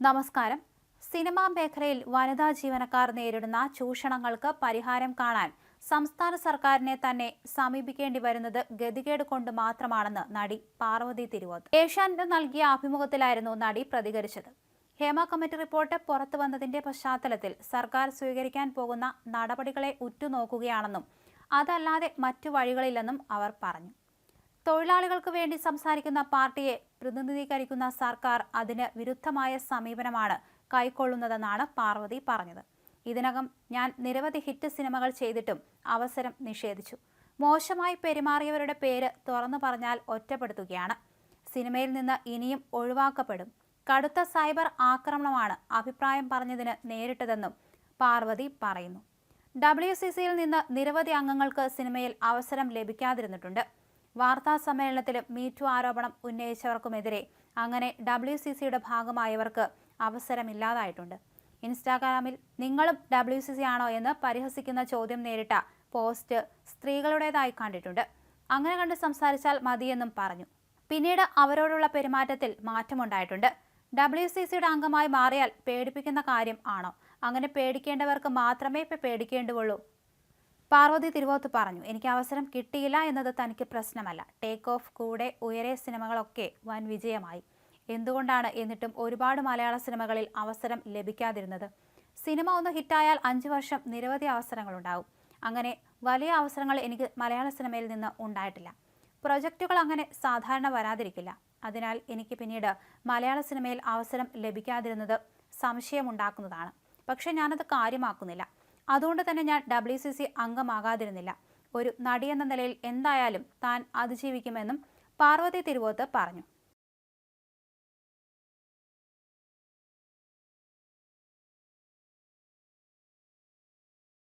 നമസ്കാരം. സിനിമാ മേഖലയിൽ വനിതാ ജീവനക്കാർ നേരിടുന്ന ചൂഷണങ്ങൾക്ക് പരിഹാരം കാണാൻ സംസ്ഥാന സർക്കാരിനെ തന്നെ സമീപിക്കേണ്ടി വരുന്നത് ഗതികേട് കൊണ്ട് മാത്രമാണെന്ന് നടി പാർവതി തിരുവോത്ത്. ഏഷ്യാനെറ്റ് നൽകിയ അഭിമുഖത്തിലായിരുന്നു നടി പ്രതികരിച്ചത്. ഹേമ കമ്മിറ്റി റിപ്പോർട്ട് പുറത്തു വന്നതിന്റെ പശ്ചാത്തലത്തിൽ സർക്കാർ സ്വീകരിക്കാൻ പോകുന്ന നടപടികളെ ഉറ്റുനോക്കുകയാണെന്നും അതല്ലാതെ മറ്റു വഴികളില്ലെന്നും അവർ പറഞ്ഞു. തൊഴിലാളികൾക്ക് വേണ്ടി സംസാരിക്കുന്ന പാർട്ടിയെ പ്രതിനിധീകരിക്കുന്ന സർക്കാർ അതിന് വിരുദ്ധമായ സമീപനമാണ് കൈക്കൊള്ളുന്നതെന്നാണ് പാർവതി പറഞ്ഞത്. ഇതിനകം ഞാൻ നിരവധി ഹിറ്റ് സിനിമകൾ ചെയ്തിട്ടും അവസരം നിഷേധിച്ചു. മോശമായി പെരുമാറിയവരുടെ പേര് തുറന്നു പറഞ്ഞാൽ ഒറ്റപ്പെടുത്തുകയാണ്. സിനിമയിൽ നിന്ന് ഇനിയും ഒഴിവാക്കപ്പെടും. കടുത്ത സൈബർ ആക്രമണമാണ് അഭിപ്രായം പറഞ്ഞതിന് നേരിട്ടതെന്നും പാർവതി പറയുന്നു. ഡബ്ല്യു സി സിയിൽ നിന്ന് നിരവധി അംഗങ്ങൾക്ക് സിനിമയിൽ അവസരം ലഭിക്കാതിരുന്നിട്ടുണ്ട്. വാർത്താ സമ്മേളനത്തിലും മീറ്റു ആരോപണം ഉന്നയിച്ചവർക്കുമെതിരെ അങ്ങനെ ഡബ്ല്യു സി സിയുടെ ഭാഗമായവർക്ക് അവസരമില്ലാതായിട്ടുണ്ട്. ഇൻസ്റ്റാഗ്രാമിൽ നിങ്ങളും ഡബ്ല്യു സി സി ആണോ എന്ന് പരിഹസിക്കുന്ന ചോദ്യം നേരിട്ട പോസ്റ്റ് സ്ത്രീകളുടേതായി കണ്ടിട്ടുണ്ട്. അങ്ങനെ കണ്ട് സംസാരിച്ചാൽ മതിയെന്നും പറഞ്ഞു. പിന്നീട് അവരോടുള്ള പെരുമാറ്റത്തിൽ മാറ്റമുണ്ടായിട്ടുണ്ട്. ഡബ്ല്യു സി സിയുടെ അംഗമായി മാറിയാൽ പേടിപ്പിക്കുന്ന കാര്യം ആണോ? അങ്ങനെ പേടിക്കേണ്ടവർക്ക് മാത്രമേ ഇപ്പം പേടിക്കേണ്ടുള്ളൂ പാർവതി തിരുവോത്ത് പറഞ്ഞു എനിക്ക് അവസരം കിട്ടിയില്ല എന്നത് തനിക്ക് പ്രശ്നമല്ല. ടേക്ക് ഓഫ് കൂടെ ഉയരെ സിനിമകളൊക്കെ വൻ വിജയമായി. എന്തുകൊണ്ടാണ് എന്നിട്ടും ഒരുപാട് മലയാള സിനിമകളിൽ അവസരം ലഭിക്കാതിരുന്നത്? സിനിമ ഒന്ന് ഹിറ്റായാൽ അഞ്ച് വർഷം നിരവധി അവസരങ്ങളുണ്ടാവും. അങ്ങനെ വലിയ അവസരങ്ങൾ എനിക്ക് മലയാള സിനിമയിൽ നിന്ന് ഉണ്ടായിട്ടില്ല. പ്രൊജക്റ്റുകൾ അങ്ങനെ സാധാരണ വരാതിരിക്കില്ല. അതിനാൽ എനിക്ക് പിന്നീട് മലയാള സിനിമയിൽ അവസരം ലഭിക്കാതിരുന്നത് സംശയമുണ്ടാക്കുന്നതാണ്. പക്ഷേ ഞാനത് കാര്യമാക്കുന്നില്ല. അതുകൊണ്ട് തന്നെ ഞാൻ ഡബ്ല്യു സി സി അംഗമാകാതിരുന്നില്ല. ഒരു നടിയെന്ന നിലയിൽ എന്തായാലും താൻ അതിജീവിക്കുമെന്നും പാർവതി തിരുവോത്ത് പറഞ്ഞു.